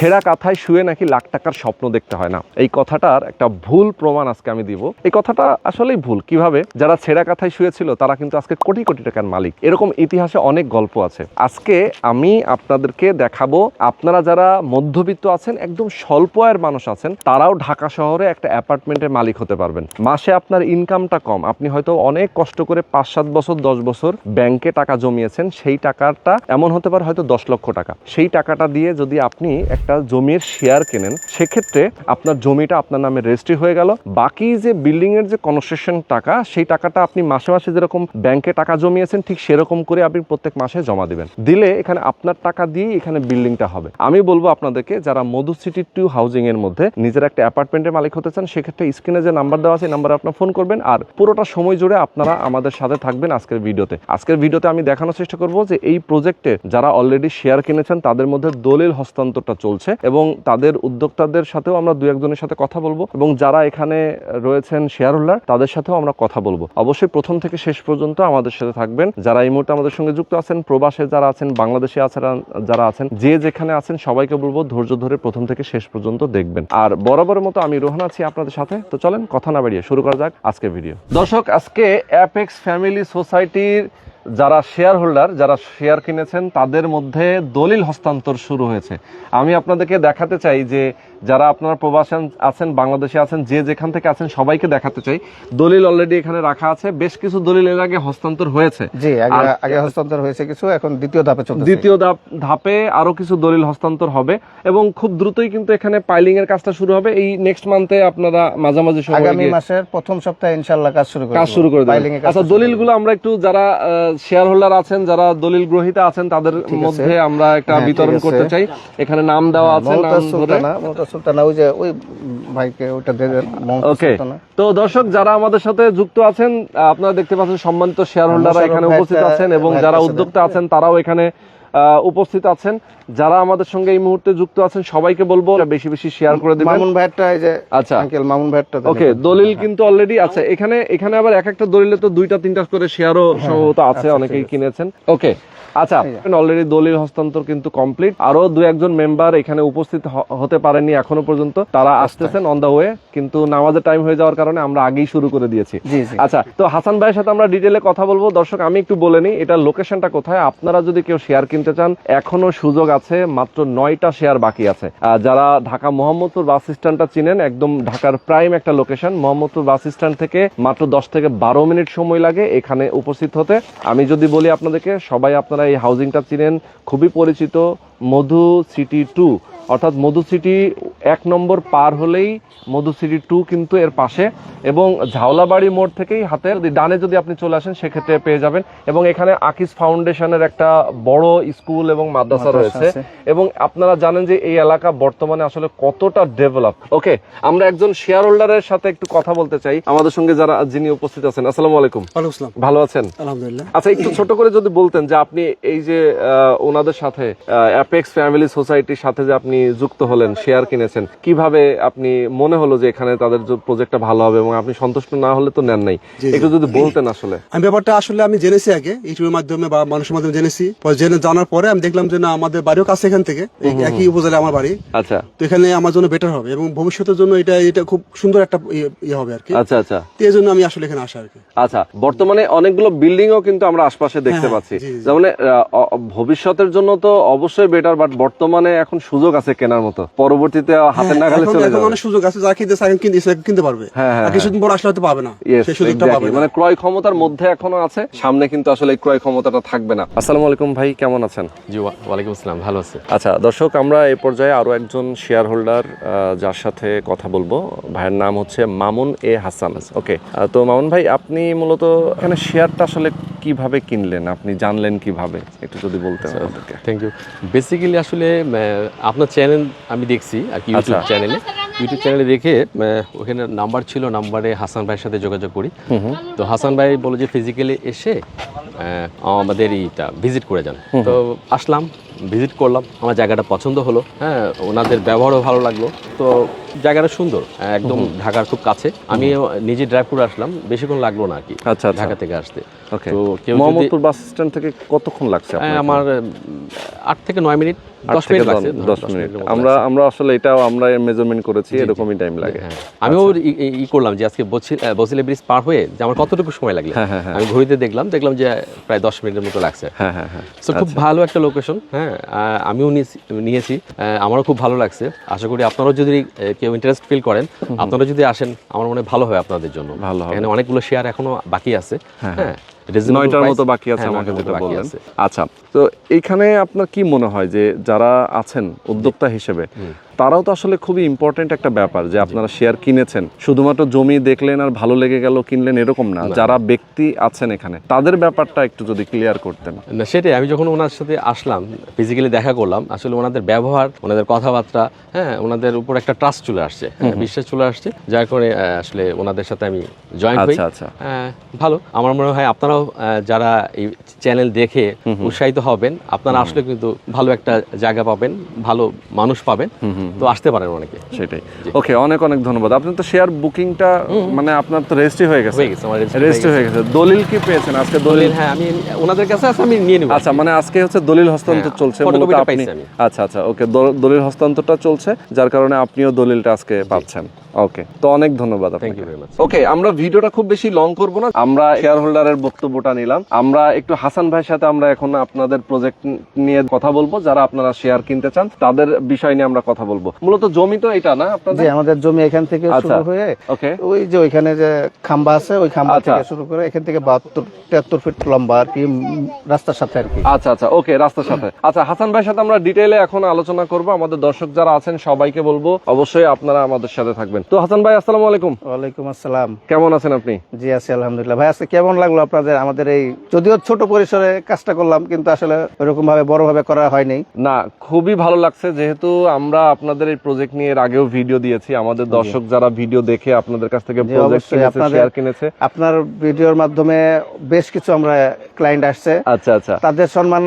ছেঁড়া কাঁথায় শুয়ে নাকি লাখ টাকার স্বপ্ন দেখতে হয় না? এই কথাটার একটা ভুল প্রমাণ আজকে আমি দিব। এই কথাটা আসলেই ভুল। কীভাবে? যারা ছেঁড়া কাঁথায় শুয়েছিল, তারা কিন্তু আজকে কোটি কোটি টাকার মালিক। এরকম ইতিহাসে অনেক গল্প আছে। আজকে আমি আপনাদেরকে দেখাবো, আপনারা যারা মধ্যবিত্ত আছেন, একদম স্বল্প আয়ের মানুষ আছেন, তারাও ঢাকা শহরে একটা অ্যাপার্টমেন্টের মালিক হতে পারবেন। মাসে আপনার ইনকামটা কম। আপনি হয়তো অনেক কষ্ট করে পাঁচ, সাত বছর, দশ বছর ব্যাংকে টাকা জমিয়েছেন, সেই টাকাটা এমন হতে পারে হয়তো দশ লক্ষ টাকা। সেই টাকাটা দিয়ে যদি আপনি একটা জমির শেয়ার কেনেন, সেক্ষেত্রে আপনার জমিটা আপনার নামে রেজিস্ট্রি হয়ে গেল। বাকি যে বিল্ডিং এর যে কনস্ট্রাকশন টাকা, সেই টাকাটা আপনি মাসে মাসে যেরকম ব্যাংকে টাকা জমিয়েছেন, ঠিক সেরকম করে আপনি প্রত্যেক মাসে জমা দিবেন। দিলে এখানে আপনার টাকা দিয়ে এখানে বিল্ডিংটা হবে। আমি বলব আপনাদেরকে, যারা মধু সিটি টু হাউজিং এর মধ্যে নিজের একটা অ্যাপার্টমেন্টের মালিক হতে চান, সেক্ষেত্রে স্ক্রিনে যে নাম্বার দেওয়া আছে নাম্বারে আপনার ফোন করবেন। আর পুরোটা সময় জুড়ে আপনারা আমাদের সাথে থাকবেন আজকের ভিডিওতে। আজকের ভিডিওতে আমি দেখানোর চেষ্টা করব যে এই প্রজেক্টে যারা অলরেডি শেয়ার কিনেছেন, তাদের মধ্যে দলিল হস্তান্তরটা চলছে। এবং তাদের উদ্যোক্তাদের সাথেও আমরা দু একজনের সাথে কথা বলব এবং যারা এখানে রয়েছেন শেয়ার হোল্ডার তাদের সাথেও আমরা কথা বলব। অবশ্যই প্রথম থেকে শেষ পর্যন্ত আমাদের সাথে থাকবেন। যারা এই মুহূর্তে আমাদের সঙ্গে যুক্ত আছেন, প্রবাসে যারা আছেন, বাংলাদেশে আছেন, যারা আছেন, যে যেখানে আছেন, সবাইকে বলব ধৈর্য ধরে প্রথম থেকে শেষ পর্যন্ত দেখবেন। আর বরাবরের মতো আমি রোহান আছি আপনাদের সাথে। তো চলেন, কথা না বাড়িয়ে শুরু করা যাক আজকে ভিডিও। দর্শক, আজকে অ্যাপেক্স ফ্যামিলি সোসাইটির যারা শেয়ার হোল্ডার যারা শেয়ার কিনেছেন, তাদের মধ্যে দলিল হস্তান্তর শুরু হয়েছে। আমি আপনাদেরকে দেখাতে চাই যে যারা আপনারা প্রবাসী আছেন বাংলাদেশে আছেন যে যেখান থেকে আছেন সবাইকে দেখাতে চাই। দলিল অলরেডি এখানে রাখা আছে। বেশ কিছু দলিল এর আগে হস্তান্তর হয়েছে। জি আগে হস্তান্তর হয়েছে কিছু এখন দ্বিতীয় ধাপে চলছে দ্বিতীয় ধাপ- ধাপে আরও কিছু দলিল হস্তান্তর হবে এবং খুব দ্রুতই কিন্তু এখানে পাইলিং এর কাজটা শুরু হবে। এই নেক্সট মান্থে আপনারা মাঝামাঝি সময় আগামী মাসের প্রথম সপ্তাহে ইনশাআল্লাহ কাজ শুরু করে কাজ দেব। শুরু করে কাজটা আচ্ছা দলিলগুলো আমরা একটু যারা শেয়ার হোল্ডার আছেন যারা দলিল গ্রহীতা আছেন তাদের মধ্যে আমরা একটা হ্যাঁ, বিতরণ করতে চাই। এখানে নাম দেওয়া আছে নাম ধরে সুলতানা মমতাজ সুলতানা ওই যে ওই ভাইকে ওটা দিয়ে দেন ওকে তো দর্শক যারা আমাদের সাথে যুক্ত আছেন আপনারা দেখতে পাচ্ছেন সম্মানিত শেয়ার হোল্ডাররা এখানে উপস্থিত আছেন এবং যারা উদ্যোক্তা আছেন তারাও এখানে উপস্থিত আছেন। যারা আমাদের সঙ্গে এই মুহূর্তে যুক্ত আছেন সবাইকে বলব বেশি বেশি শেয়ার করে দিবেন। মামুন এই যে আচ্ছা। আঙ্কেল মামুন দেন। ওকে দলিল কিন্তু অলরেডি আছে। এখানে এখানে আবার এক একটা দলিলে তো দুইটা তিনটা করে শেয়ারও সম্ভবত আছে অনেকেই কিনেছেন। ওকে আচ্ছা অলরেডি দলিল হস্তান্তর কিন্তু কমপ্লিট আরও দু একজন মেম্বার এখানে উপস্থিত হতে পারেননি এখনও পর্যন্ত। তারা আসতেছেন অন দা ওয়ে কিন্তু নামাজের টাইম হয়ে যাওয়ার কারণে আমরা আগেই শুরু করে দিয়েছি। আচ্ছা তো হাসান ভাইয়ের সাথে আমরা ডিটেলে কথা বলব। দর্শক আমি একটু বলে নিই এটার লোকেশনটা কোথায়? আপনারা যদি কেউ শেয়ার কিনতে চান এখনও সুযোগ আছে মাত্র নয়টা শেয়ার বাকি আছে। যারা ঢাকা মোহাম্মদপুর বাস স্ট্যান্ডটা চিনেন একদম ঢাকার প্রাইম একটা লোকেশন মোহাম্মদপুর বাস স্ট্যান্ড থেকে মাত্র দশ থেকে বারো মিনিট সময় লাগে এখানে উপস্থিত হতে। আমি যদি বলি আপনাদেরকে সবাই আপনারা এই হাউজিংটা চিনেন খুবই পরিচিত। Madhu city two. অর্থাৎ মধু সিটি এক নম্বর পার হলেই মধু সিটি টু কিন্তু এর পাশে। এবং ঝাওলাবাড়ি মোড় থেকেই হাতের ডানে যদি আপনি চলে আসেন সেক্ষেত্রে পেয়ে যাবেন। এবং এখানে আকিস ফাউন্ডেশনের একটা বড় স্কুল এবং মাদ্রাসা রয়েছে। এবং আপনারা জানেন যে এই এলাকা বর্তমানে আসলে কতটা ডেভেলপ। ওকে আমরা একজন শেয়ার হোল্ডারের সাথে একটু কথা বলতে চাই। আমাদের সঙ্গে যারা যিনি উপস্থিত আছেন আসসালামু আলাইকুম। ভালো আছেন? আলহামদুলিল্লাহ। আচ্ছা একটু ছোট করে যদি বলতেন যে আপনি এই যে আহ, ওনাদের সাথে অ্যাপেক্স ফ্যামিলি সোসাইটির সাথে যে আপনি যুক্ত হলেন শেয়ার কিনেছেন কীভাবে আপনি মনে হলো যে এখানে তাদের প্রজেক্টটা ভালো হবে এবং আপনি সন্তুষ্ট না হলে তো নেন নাই। একটু যদি বলতেন আসলে। আমি ব্যাপারটা আসলে আমি জেনেছি আগে ইউটিউবের মাধ্যমে বা মানুষের মাধ্যমে জেনেছি। জেনে জানার পরে আমি দেখলাম যে না আমাদের বাড়িও কাছে এখান থেকে একই উপজেলা আমার বাড়ি। আচ্ছা। তো এখানে আমার জন্য বেটার হবে এবং ভবিষ্যতের জন্য এটা এটা খুব সুন্দর একটা ইয়ে- ইয়ে হবে আর কি। আচ্ছা আচ্ছা। তো এই জন্য আমি আসলে এখানে আসা আর কি। আচ্ছা বর্তমানে অনেকগুলো বিল্ডিংও কিন্তু আমরা আশপাশে দেখতে হ্যাঁ, পাচ্ছি। জি, জি। যেমন আহ, ভবিষ্যতের জন্য তো অবশ্যই বেটার বাট বর্তমানে এখন সুযোগ আছে কেনার মতো। পরবর্তীতে হাতের নাগালে চলে যাবে। অনেক সুযোগ আছে যা কিনতে চায় কিনতে ইচ্ছে কিনতে পারবে। হ্যাঁ, হ্যাঁ, আর কিছুদিন পর আসলে হয়তো পাবে না। সেই সুযোগটা পাবে মানে ক্রয় ক্ষমতার মধ্যে এখনও আছে সামনে কিন্তু আসলে এই ক্রয় ক্ষমতাটা থাকবে না। আসসালামু আলাইকুম ভাই কেমন আছেন? জি ওয়া- ওয়ালাইকুম আসসালাম ভালো আছে। আচ্ছা দর্শক আমরা এই পর্যায়ে আরও একজন শেয়ার হোল্ডার যার সাথে কথা বলব। ভাইয়ের নাম হচ্ছে মামুন এ হাসান। ওকে তো মামুন ভাই আপনি মূলত এখানে শেয়ারটা আসলে কীভাবে কিনলেন? আপনি জানলেন কীভাবে? একটু যদি বলতে আমাদেরকে। থ্যাংক ইউ বেসিক্যালি আসলে আপনার চ্যানেল আমি দেখছি আর কি ইউটিউব। চ্যানেলে ইউটিউব চ্যানেলে দেখে ওখানে নাম্বার ছিল নাম্বারে হাসান ভাইয়ের সাথে যোগাযোগ করি। তো হাসান ভাই বলে যে ফিজিক্যালি এসে আমাদের এইটা ভিজিট করে যান। তো আসলাম ভিজিট করলাম। আমার জায়গাটা পছন্দ হলো। হ্যাঁ ওনাদের ব্যবহারও ভালো লাগল। তো জায়গাটা সুন্দর একদম ঢাকার খুব কাছে। আমি নিজে ড্রাইভ করে আসলাম বেশিক্ষণ লাগল না আর কি আচ্ছা, আচ্ছা। ঢাকা থেকে আসতে। তো কেউ মোহাম্মদপুর বাস স্ট্যান্ড থেকে কতক্ষণ লাগছে হ্যাঁ, আমার আট থেকে নয় মিনিট দশ মিনিট লাগছে দশ- মিনিট। আমরা আমরা আসলে এটাও আমরা মেজারমেন্ট করেছি এরকমই টাইম লাগে। হ্যাঁ আমিও ই- করলাম যে আজকে বসি- আহ, ব্রিজ পার হয়ে যে আমার কতটুকু সময় লাগল। হ্যাঁ। আমি ঘড়িতে দেখলাম দেখলাম যে প্রায় দশ মিনিটের মতো লাগছে। হ্যাঁ হ্যাঁ হ্যাঁ। খুব ভালো একটা লোকেশন হ্যাঁ আমিও নিয়েছি- আমারও খুব ভালো লাগছে। আশা করি আপনারাও যদি আহ, কেউ ইন্টারেস্ট ফিল করেন আপনারা যদি আসেন আমার মনে ভালো হয় আপনাদের জন্য। ভালো। এখানে অনেকগুলো শেয়ার এখনও বাকি আছে। হ্যাঁ নয়টার মতো বাকি আছে হ্যাঁ, আমাকে যেটা বাকি বললেন। আছে। আচ্ছা তো এইখানে আপনার কি মনে হয় যে যারা আছেন উদ্যোক্তা হিসেবে তারাও তো আসলে খুবই ইম্পর্টেন্ট একটা ব্যাপার যে আপনারা শেয়ার কিনেছেন। শুধুমাত্র জমি দেখলেন আর ভালো লেগে গেল কিনলেন এরকম না। যারা ব্যক্তি আছেন এখানে তাদের ব্যাপারটা একটু যদি ক্লিয়ার করতেন। না সেটাই। আমি যখন ওনার সাথে আসলাম ফিজিক্যালি দেখা করলাম আসলে ওনাদের ব্যবহার ওনাদের কথাবার্তা হ্যাঁ ওনাদের উপর একটা ট্রাস্ট চলে আসছে। হ্যাঁ, বিশ্বাস চলে আসছে যার করে আসলে ওনাদের সাথে আমি জয়েন হই। আচ্ছা আচ্ছা। ভালো। আমার মনে হয় আপনারাও যারা এই চ্যানেল দেখে উৎসাহিত হবেন আপনারা আসলে কিন্তু ভালো একটা জায়গা পাবেন ভালো মানুষ পাবেন। তো আসতে পারেন অনেকে। সেটাই। ওকে অনেক অনেক ধন্যবাদ। আপনি তো শেয়ার বুকিংটা মানে আপনার তো রেজিস্ট্রি হয়ে গেছে। হয়ে গেছে আমার রেজিস্ট্রি হয়ে গেছে। দলিল কি পেয়েছেন আজকে? দলিল হ্যাঁ আমি ওনাদের কাছে আছে আমি নিয়ে নেব। আচ্ছা মানে আজকে হচ্ছে দলিল হস্তান্তর হ্যাঁ, চলছে মূলত আপনি আচ্ছা আচ্ছা ওকে দলিল হস্তান্তরটা চলছে যার কারণে আপনিও দলিলটা আজকে পাচ্ছেন। ওকে তো অনেক ধন্যবাদ আপনাকে। ওকে আমরা ভিডিওটা খুব বেশি লং করব না। আমরা শেয়ার হোল্ডারের বক্তব্যটা নিলাম। আমরা একটু হাসান ভাইয়ের সাথে আমরা এখন আপনাদের প্রজেক্ট নিয়ে কথা বলব। যারা আপনারা শেয়ার কিনতে চান তাদের বিষয় নিয়ে আমরা কথা বলব। মূলত জমি তো এটা না আপনাদের? আমাদের জমি এখান থেকে আচ্ছা। শুরু হয়ে ওকে ওই যে ওইখানে যে খাম্বা আছে ওই খাম্বা আচ্ছা। থেকে শুরু করে এখান থেকে বাহাত্তর তিয়াত্তর ফিট লম্বা আর কি রাস্তার সাথে আর কি। আচ্ছা আচ্ছা ওকে রাস্তার সাথে। আচ্ছা হাসান ভাইয়ের সাথে আমরা ডিটেইলে এখন আলোচনা করব। আমাদের দর্শক যারা আছেন সবাইকে বলব অবশ্যই আপনারা আমাদের সাথে থাকবেন। তো হাসান ভাই আসসালামু আলাইকুম। ওয়ালাইকুম আসসালাম। কেমন আছেন আপনি? জি আছি আলহামদুলিল্লাহ। ভাই আজকে কেমন লাগল আপনাদের? আমাদের এই যদিও ছোট পরিসরে কাজটা করলাম কিন্তু আসলে ওইরকম ভাবে বড় ভাবে করা হয়নি। না খুবই ভালো লাগছে। যেহেতু আমরা আপনাদের এই প্রজেক্ট নিয়ে এর আগেও ভিডিও দিয়েছি। আমাদের দর্শক যারা ভিডিও দেখে আপনাদের কাছ থেকে প্রজেক্ট কিনেছে শেয়ার কিনেছে। আপনার ভিডিওর মাধ্যমে বেশ কিছু আমরা ক্লায়েন্ট আসছে। আচ্ছা আচ্ছা। তাদের সম্মান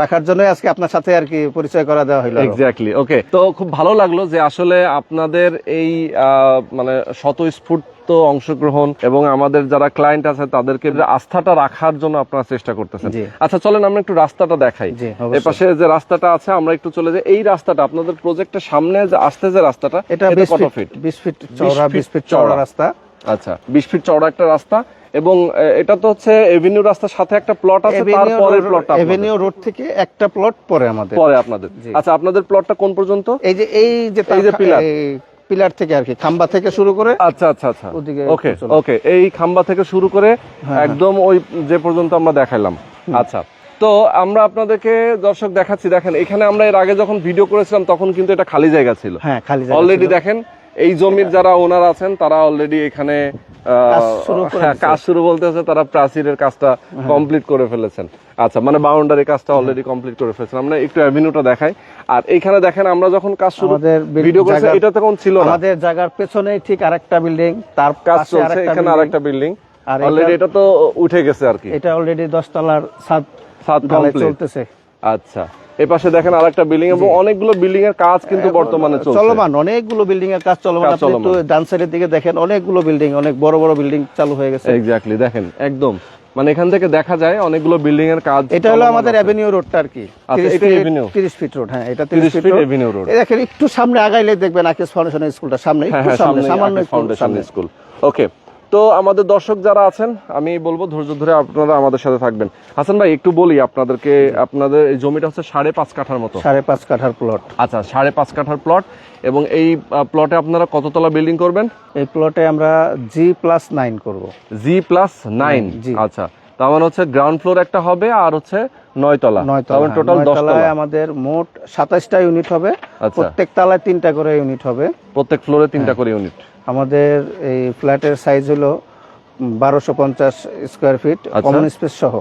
রাখার জন্য আজকে আপনার সাথে আর কি পরিচয় করা দেওয়া হলো। এক্স্যাক্টলি ওকে তো খুব ভালো লাগল যে আসলে আপনাদের এই আহ, মানে স্বতঃস্ফূর্ত অংশগ্রহণ এবং আমাদের যারা ক্লায়েন্ট আছে তাদেরকে আস্থাটা রাখার জন্য আপনারা চেষ্টা করতেছেন। আচ্ছা চলেন আমরা একটু রাস্তাটা দেখাই। জি, এ অবশ্যই। পাশে যে রাস্তাটা আছে আমরা একটু চলে যাই। এই রাস্তাটা আপনাদের প্রজেক্টের সামনে যে আসতে যে রাস্তাটা এটা কত ফিট ফিট বিশ ফিট চওড়া ফিট বিশ ফিট চওড়া। রাস্তা। আচ্ছা বিশ ফিট চওড়া একটা রাস্তা এবং এটা তো হচ্ছে এভিনিউ রাস্তার সাথে একটা প্লট আছে তারপরের প্লটটা এভিনিউ রোড থেকে একটা প্লট পরে আমাদের। পরে আপনাদের। আচ্ছা আপনাদের প্লটটা কোন পর্যন্ত? এই যে এই যে এই যে pillar। পিলার থেকে আর কি খাম্বা থেকে শুরু করে আচ্ছা আচ্ছা আচ্ছা। ওদিকে ওকে ওকে এই খাম্বা থেকে শুরু করে একদম ওই যে পর্যন্ত আমরা দেখাইলাম। আচ্ছা তো আমরা আপনাদেরকে দর্শক দেখাচ্ছি দেখেন এখানে আমরা এর আগে যখন ভিডিও করেছিলাম তখন কিন্তু এটা খালি জায়গা ছিল। হ্যাঁ খালি জায়গা অলরেডি দেখেন এই জমির যারা ওনার আছেন তারা অলরেডি এখানে কাজ শুরু হ্যাঁ, তারা প্রাচীরের কাজটা কমপ্লিট করে ফেলেছেন। আচ্ছা মানে বাউন্ডারি কাজটা অলরেডি কমপ্লিট করে ফেলেছেন। আমরা একটু অ্যাভিনিউটা দেখাই। আর এইখানে দেখেন আমরা যখন কাজ শুরু ভিডিও করেছি এটা তখন ছিল না। আমাদের জায়গার পেছনেই ঠিক আরেকটা বিল্ডিং তার কাজ চলছে এখানে আরেকটা বিল্ডিং অলরেডি এটা- তো উঠে গেছে আর কি। এটা অলরেডি দশতলার ছাদ ছাদ চলতেছে। আচ্ছা। এই পাশে দেখেন আরেকটা বিল্ডিং এবং অনেকগুলো বিল্ডিং এর কাজ কিন্তু বর্তমানে চলছে। চলমান অনেকগুলো বিল্ডিং এর কাজ চলমান। আপনি একটু ডান সাইডের দিকে দেখেন অনেকগুলো বিল্ডিং অনেক বড় বড় বিল্ডিং চালু হয়ে গেছে। এক্স্যাক্টলি দেখেন একদম। মানে এখান থেকে দেখা যায় অনেকগুলো বিল্ডিং এর কাজ এটা হলো আমাদের। অ্যাভিনিউ রোডটা আর কি 30 এটা ফিট- 30 ফিট রোড হ্যাঁ এটা 30 30 ফিট ফিট রোড দেখেন একটু সামনে আগাইলে দেখবেন আকিস ফাউন্ডেশন স্কুলটা সামনে হ্যাঁ একটু হ্যাঁ সামনে সামনে সামান্য ফাউন্ডেশন স্কুল ওকে তো আমাদের দর্শক যারা আছেন আমি বলব ধৈর্য ধরে আপনারা আমাদের সাথে থাকবেন। হাসান ভাই একটু বলি আপনাদেরকে আপনাদের এই জমিটা হচ্ছে সাড়ে পাঁচ কাঠার মতো। সাড়ে পাঁচ কাঠার প্লট আচ্ছা সাড়ে পাঁচ কাঠার প্লট এবং এই প্লটে আপনারা কততলা বিল্ডিং করবেন? এই প্লটে আমরা জি প্লাস নাইন করব। G plus nine G. আচ্ছা তার মানে হচ্ছে গ্রাউন্ড ফ্লোর একটা হবে আর হচ্ছে নয়তলা। নয় তার মানে টোটাল দশ তলায় আমাদের মোট সাতাশটা ইউনিট হবে। আচ্ছা। প্রত্যেক তলায় তিনটা করে ইউনিট হবে। প্রত্যেক ফ্লোরে তিনটা করে ইউনিট আমাদের এই ফ্ল্যাটের সাইজ হলো বারোশো পঞ্চাশ স্কোয়ার ফিট আচ্ছা। কমন স্পেস সহ।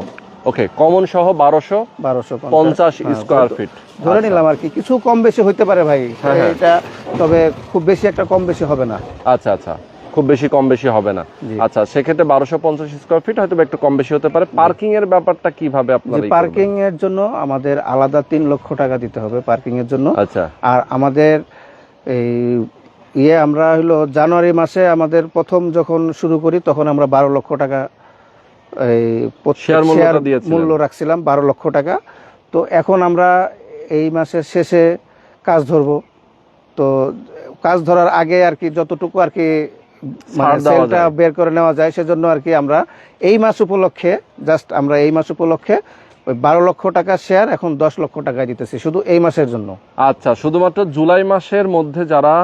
ওকে কমন সহ বারোশো বারোশো পঞ্চাশ। স্কোয়ার ফিট ধরে নিলাম আর কি। কিছু কম বেশি হইতে পারে ভাই। হ্যাঁ, হ্যাঁ। এটা তবে খুব বেশি একটা কম বেশি হবে না। আচ্ছা আচ্ছা। খুব বেশি কম বেশি হবে না। আচ্ছা সেক্ষেত্রে বারোশো পঞ্চাশ স্কোয়ার ফিট হয়তো একটু কম বেশি হতে পারে। পার্কিং এর ব্যাপারটা কীভাবে আপনার পার্কিং এর জন্য আমাদের আলাদা তিন লক্ষ টাকা দিতে হবে পার্কিং এর জন্য। আচ্ছা। আর আমাদের এই ইয়ে আমরা হলো জানুয়ারি মাসে আমাদের প্রথম যখন শুরু করি তখন আমরা বারো লক্ষ টাকা এই শেয়ার। মূল্য রাখছিলাম বারো লক্ষ টাকা। তো এখন আমরা এই মাসের শেষে কাজ ধরবো। তো কাজ ধরার আগে আর কি যতটুকু আর কি মানে সেলটা বের করে নেওয়া যায় সেজন্য আর কি আমরা এই মাস উপলক্ষে জাস্ট আমরা এই মাস উপলক্ষে ওই বারো লক্ষ টাকা শেয়ার এখন দশ লক্ষ টাকায় দিতেছি শুধু এই মাসের জন্য। আচ্ছা শুধুমাত্র জুলাই মাসের মধ্যে যারা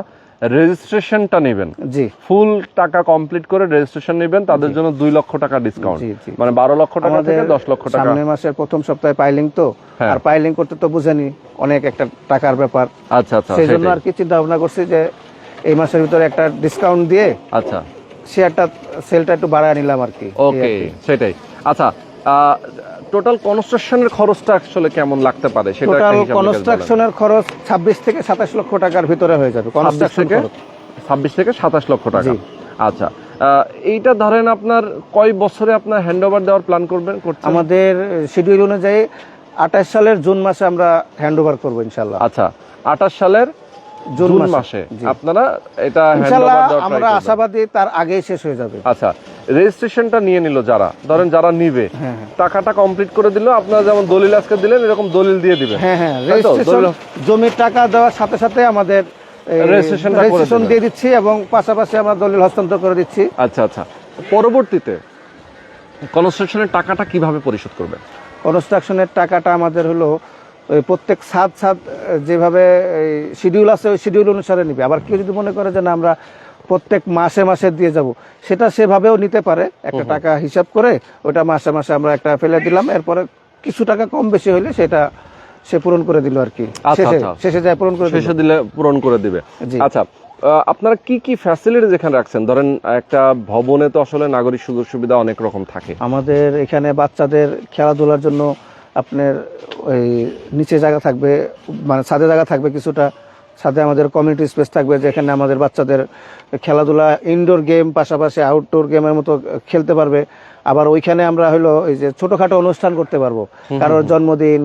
রেজিস্ট্রেশনটা নেবেন। জি। ফুল টাকা কমপ্লিট করে রেজিস্ট্রেশন নেবেন তাদের জন্য দুই লক্ষ টাকা ডিসকাউন্ট। মানে বারো লক্ষ টাকা থেকে দশ লক্ষ টাকা। সামনের মাসের প্রথম সপ্তাহে পাইলিং তো হ্যাঁ। আর পাইলিং করতে তো বুঝেনি অনেক একটা টাকার ব্যাপার। আচ্ছা আচ্ছা সেই জন্য। আর কি চিন্তা ভাবনা করছি যে এই মাসের ভিতরে একটা ডিসকাউন্ট দিয়ে আচ্ছা। শেয়ারটা সেলটা একটু বাড়ায় নিলাম আর কি। ওকে সেটাই। আচ্ছা টোটাল কনস্ট্রাকশনের খরচটা আসলে কেমন লাগতে পারে? সেটা টোটাল। কনস্ট্রাকশনের খরচ ছাব্বিশ থেকে সাতাশ লক্ষ টাকার ভিতরে হয়ে যাবে কনস্ট্রাকশন থেকে? খরচ। ছাব্বিশ থেকে সাতাশ লক্ষ টাকা। আচ্ছা এইটা ধরেন আপনার কয় বছরে আপনার হ্যান্ড ওভার দেওয়ার প্ল্যান করবেন করছেন? আমাদের শিডিউল অনুযায়ী আঠাশ সালের জুন মাসে আমরা হ্যান্ড ওভার করব ইনশাল্লাহ আচ্ছা আঠাশ সালের জুন মাসে। আপনারা এটা আমরা আশাবাদী তার শেষ হয়ে যাবে। আচ্ছা রেজিস্ট্রেশনটা নিয়ে নিল যারা। ধরেন যারা নিবে হ্যাঁ, হ্যাঁ। টাকাটা কমপ্লিট করে দিল আপনারা যেমন দলিল আজকে দিলেন এরকম দলিল দিয়ে দিবেন। হ্যাঁ হ্যাঁ রেজিস্ট্রেশন জমির টাকা দেওয়ার সাথে সাথে আমাদের রেজিস্ট্রেশন। দিয়ে দিচ্ছি এবং পাশাপাশি আমরা দলিল হস্তান্তর করে দিচ্ছি। আচ্ছা আচ্ছা। পরবর্তীতে কনস্ট্রাকশনের টাকাটা কীভাবে পরিশোধ করবেন? কনস্ট্রাকশনের টাকাটা আমাদের হলো ওই প্রত্যেক সাত সাত যেভাবে শিডিউল আছে ওই শিডিউল অনুসারে নিবে। আবার কেউ যদি মনে করে যে না আমরা প্রত্যেক মাসে মাসে দিয়ে যাব সেটা সেভাবেও নিতে পারে। একটা টাকা হিসাব করে ওটা মাসে মাসে আমরা একটা ফেলে দিলাম। এরপরে কিছু টাকা কম বেশি হইলে সেটা সে পূরণ করে দিল আর কি। আচ্ছা, শেষে আচ্ছা। যায় পূরণ করে শেষে দিলে। পূরণ করে দিবে। আচ্ছা আপনারা কি কি ফ্যাসিলিটি যেখানে রাখছেন? ধরেন একটা ভবনে তো আসলে নাগরিক সুযোগ সুবিধা অনেক রকম থাকে। আমাদের এখানে বাচ্চাদের খেলাধুলার জন্য আপনার ওই নিচে জায়গা থাকবে মানে ছাদে জায়গা থাকবে কিছুটা। ছাদে আমাদের কমিউনিটি স্পেস থাকবে যেখানে আমাদের বাচ্চাদের খেলাধুলা ইনডোর গেম পাশাপাশি আউটডোর গেমের মতো খেলতে পারবে। আবার ওইখানে আমরা হলো এই যে ছোটখাটো অনুষ্ঠান করতে পারব। কারোর জন্মদিন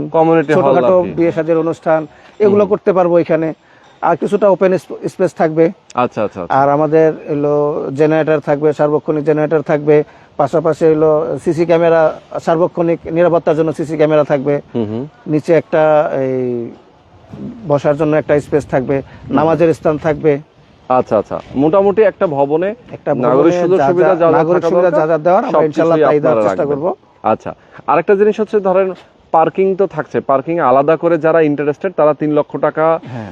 ছোটখাটো বিয়ে শাদীর অনুষ্ঠান এগুলো করতে পারব এখানে আর কিছুটা ওপেন স্পেস থাকবে। আচ্ছা আচ্ছা আচ্ছা। আর আমাদের হলো জেনারেটর থাকবে সার্বক্ষণিক জেনারেটর থাকবে। পাশাপাশি হলো সিসি ক্যামেরা সার্বক্ষণিক নিরাপত্তার জন্য সিসি ক্যামেরা থাকবে নিচে একটা এই বসার জন্য একটা স্পেস থাকবে নামাজের স্থান থাকবে আচ্ছা আচ্ছা মোটামুটি একটা ভবনে একটা নাগরিক সুযোগ সুবিধা যা নাগরিক সুবিধা যা যা দেওয়ার আমরা ইনশাল্লাহ তাই দেওয়ার চেষ্টা। করব। আচ্ছা আরেকটা জিনিস হচ্ছে ধরেন পার্কিং তো থাকছে পার্কিং আলাদা করে যারা ইন্টারেস্টেড তারা তিন লক্ষ টাকা হ্যাঁ।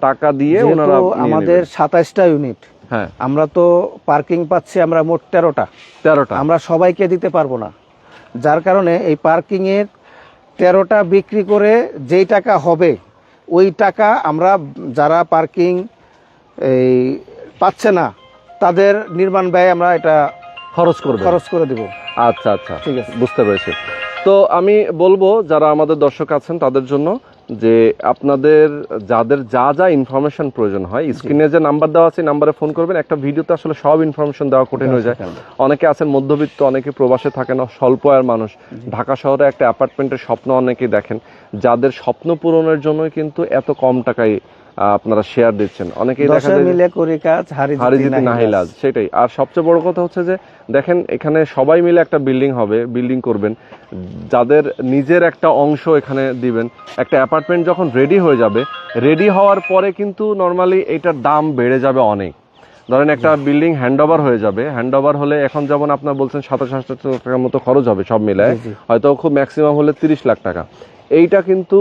টাকা দিয়ে ওনারা আমাদের নেবেন। সাতাইশটা ইউনিট হ্যাঁ। আমরা তো পার্কিং পাচ্ছি আমরা মোট তেরোটা। তেরোটা। আমরা সবাইকে দিতে পারব না। যার কারণে এই পার্কিং এর তেরোটা বিক্রি করে যেই টাকা হবে ওই টাকা আমরা যারা পার্কিং এই পাচ্ছে না তাদের নির্মাণ ব্যয় আমরা এটা খরচ করবে খরচ করে দিব। আচ্ছা আচ্ছা। ঠিক আছে। বুঝতে পেরেছি। তো আমি বলব যারা আমাদের দর্শক আছেন তাদের জন্য যে আপনাদের যাদের যা যা ইনফরমেশন প্রয়োজন হয় স্ক্রিনে যে নাম্বার দেওয়া আছে নাম্বারে ফোন করবেন। একটা ভিডিওতে আসলে সব ইনফরমেশন দেওয়া কঠিন হয়ে যায়। অনেকে আছেন মধ্যবিত্ত অনেকে প্রবাসে থাকেন স্বল্প আয়ের মানুষ। ঢাকা শহরে একটা অ্যাপার্টমেন্টের স্বপ্ন অনেকে দেখেন। যাদের স্বপ্ন পূরণের জন্যই কিন্তু এত কম টাকায় আপনারা শেয়ার দিচ্ছেন। অনেকেই দেখা যায় মিলে করি কাজ হারি হারি জিতি নাহিলাজ সেটাই। আর সবচেয়ে বড় কথা হচ্ছে যে দেখেন এখানে সবাই মিলে একটা বিল্ডিং হবে বিল্ডিং করবেন। যাদের নিজের একটা অংশ এখানে দিবেন একটা অ্যাপার্টমেন্ট যখন রেডি হয়ে যাবে রেডি হওয়ার পরে কিন্তু নর্মালি এটার দাম বেড়ে যাবে অনেক। ধরেন একটা বিল্ডিং হ্যান্ড ওভার হয়ে যাবে হ্যান্ড ওভার হলে এখন যেমন আপনার বলছেন সাতাশ হাজার টাকার মতো খরচ হবে সব মিলায়। হয়তো খুব ম্যাক্সিমাম হলে তিরিশ লাখ টাকা। এইটা কিন্তু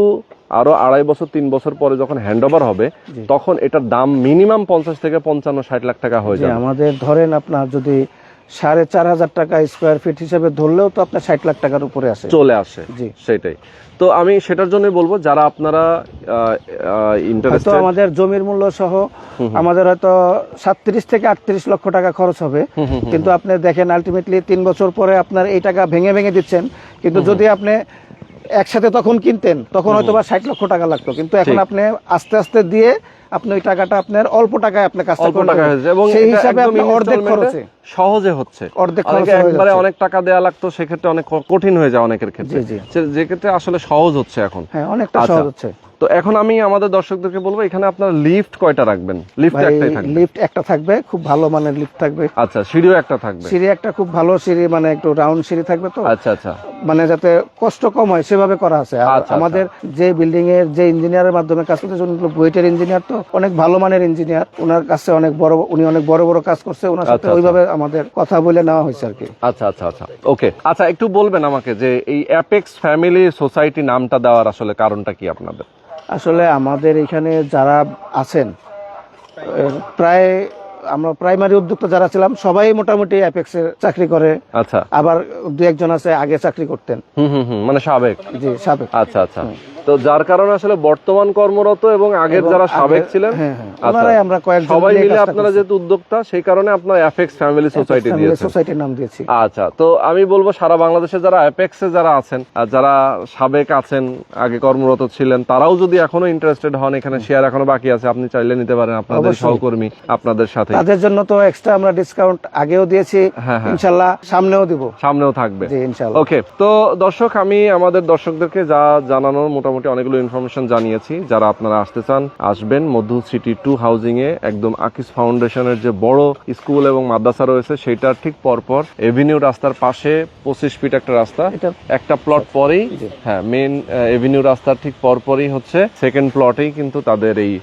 আরও আড়াই বছর তিন বছর পরে যখন হ্যান্ড হবে তখন এটার দাম মিনিমাম পঞ্চাশ থেকে পঞ্চান্ন ষাট লাখ টাকা হয়ে যে যাবে। আমাদের ধরেন আপনার যদি সাড়ে চার হাজার টাকা স্কোয়ার ফিট হিসেবে ধরলেও তো আপনার ষাট লাখ টাকার উপরে আসে। চলে আসে জি। সেটাই। তো আমি সেটার জন্যই বলব যারা আপনারা হয়তো ইন্টারেস্টেড আমাদের জমির মূল্য সহ আমাদের হয়তো সাতত্রিশ থেকে আটত্রিশ লক্ষ টাকা খরচ হবে। কিন্তু আপনি দেখেন আলটিমেটলি তিন বছর পরে আপনার এই টাকা ভেঙে ভেঙে দিচ্ছেন। কিন্তু যদি আপনি একসাথে তখন কিনতেন তখন হয়তো বা ষাট লক্ষ টাকা লাগতো। কিন্তু এখন আপনি আস্তে আস্তে দিয়ে আপনি ওই টাকাটা আপনার অল্প টাকায় আপনার কাজটা অল্প টাকা হয়েছে এবং সেই হিসাবে আপনি অর্ধেক খরচে। সহজে হচ্ছে। অর্ধেক খরচে একবারে অনেক টাকা দেয়া লাগতো সেক্ষেত্রে অনেক কঠিন হয়ে যায় অনেকের ক্ষেত্রে। যে ক্ষেত্রে আসলে সহজ হচ্ছে এখন। হ্যাঁ অনেকটা আচ্ছা। সহজ হচ্ছে। তো এখন আমি আমাদের দর্শকদেরকে বলব এখানে আপনার লিফট কয়টা রাখবেন? লিফট একটাই থাকবে। লিফট একটা থাকবে খুব ভালো মানের লিফট থাকবে। আচ্ছা সিঁড়িও একটা থাকবে। সিঁড়ি একটা খুব ভালো সিঁড়ি মানে একটু রাউন্ড সিঁড়ি থাকবে তো। আচ্ছা আচ্ছা। মানে যাতে কষ্ট কম হয় সেভাবে করা আছে। আর আচ্ছা, আমাদের যে বিল্ডিং এর যে ইঞ্জিনিয়ারের মাধ্যমে কাজ করতেছে উনি বুয়েটের ইঞ্জিনিয়ার তো অনেক ভালো মানের ইঞ্জিনিয়ার ওনার কাছে অনেক বড় উনি অনেক বড় বড় কাজ করছে ওনার সাথে আচ্ছা, আচ্ছা। ওইভাবে আমাদের কথা বলে নেওয়া হয়েছে আর কি। আচ্ছা আচ্ছা আচ্ছা। ওকে আচ্ছা একটু বলবেন আমাকে যে এই অ্যাপেক্স ফ্যামিলি সোসাইটি নামটা দেওয়ার আসলে কারণটা কি আপনাদের? আসলে আমাদের এখানে যারা আছেন প্রায় আমরা প্রাইমারি উদ্যোক্তা যারা ছিলাম সবাই মোটামুটি অ্যাপেক্সে চাকরি করে। আচ্ছা। আবার দু একজন আছে আগে চাকরি করতেন। হুম হুম হুম মানে সাবেক। জি সাবেক। আচ্ছা আচ্ছা। তো যার কারণে আসলে বর্তমান কর্মরত এবং আগের যারা সাবেক ছিলেন হ্যাঁ, হ্যাঁ। আচ্ছা, আমরা কয়েকজন সবাই মিলে আপনারা যেহেতু উদ্যোক্তা সেই কারণে আপনার অ্যাপেক্স ফ্যামিলি সোসাইটি দিয়েছেন। সোসাইটির নাম দিয়েছি। আচ্ছা তো আমি বলব সারা বাংলাদেশে যারা অ্যাপেক্সে যারা আছেন আর যারা সাবেক আছেন আগে কর্মরত ছিলেন তারাও যদি এখনও ইন্টারেস্টেড হন এখানে শেয়ার এখনও বাকি আছে আপনি চাইলে নিতে পারেন আপনাদের সহকর্মী আপনাদের সাথে। তাদের জন্য তো এক্সট্রা আমরা ডিসকাউন্ট আগেও দিয়েছি হ্যাঁ, হ্যাঁ। সামনেও দিব। সামনেও থাকবে। জি ইনশাল্লাহ। ওকে তো দর্শক আমি আমাদের দর্শকদেরকে যা জানানোর মোটামুটি অনেকগুলো ইনফরমেশন জানিয়েছি। যারা আপনারা আসতে চান আসবেন। মধু সিটি টু হাউজিং এ একদম আকিস ফাউন্ডেশনের যে বড় স্কুল এবং মাদ্রাসা রয়েছে সেটার ঠিক পরপর এভিনিউ রাস্তার পাশে পঁচিশ ফিট একটা রাস্তা। একটা প্লট পরেই হ্যাঁ মেন এভিনিউ রাস্তার ঠিক পরপরই হচ্ছে সেকেন্ড প্লটেই কিন্তু তাদের এই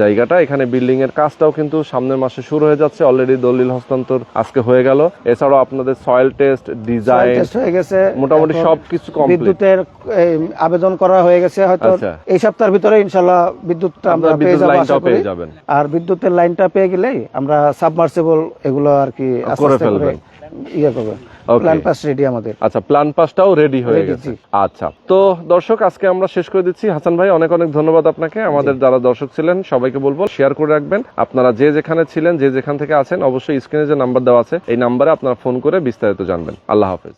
জায়গাটা। এখানে বিল্ডিং এর কাজটাও কিন্তু সামনের মাসে শুরু হয়ে যাচ্ছে অলরেডি দলিল হস্তান্তর আজকে হয়ে গেল। এছাড়াও আপনাদের সয়েল টেস্ট ডিজাইন হয়ে গেছে। মোটামুটি সবকিছু কমপ্লিট বিদ্যুতের আবেদন করা হয়ে গেছে। হয়তো আচ্ছা। এই সপ্তাহের ভিতরে ইনশাল্লাহ বিদ্যুৎটা আমরা পেয়ে যাব আশা করি। আর বিদ্যুতের লাইনটা পেয়ে গেলেই আমরা সাবমার্সিবল এগুলো আর কি করে ফেলবেন। ইয়ে করবে। প্ল্যান পাস রেডি আমাদের। আচ্ছা প্ল্যান পাসটাও রেডি হয়ে গেছে। আচ্ছা তো দর্শক আজকে আমরা শেষ করে দিচ্ছি। হাসান ভাই অনেক অনেক ধন্যবাদ আপনাকে। আমাদের যারা দর্শক ছিলেন সবাইকে বলব শেয়ার করে রাখবেন। আপনারা যে যেখানে ছিলেন যে যেখান থেকে আছেন অবশ্যই স্ক্রিনে যে নাম্বার দেওয়া আছে এই নাম্বারে আপনারা ফোন করে বিস্তারিত জানবেন। আল্লাহ হাফেজ।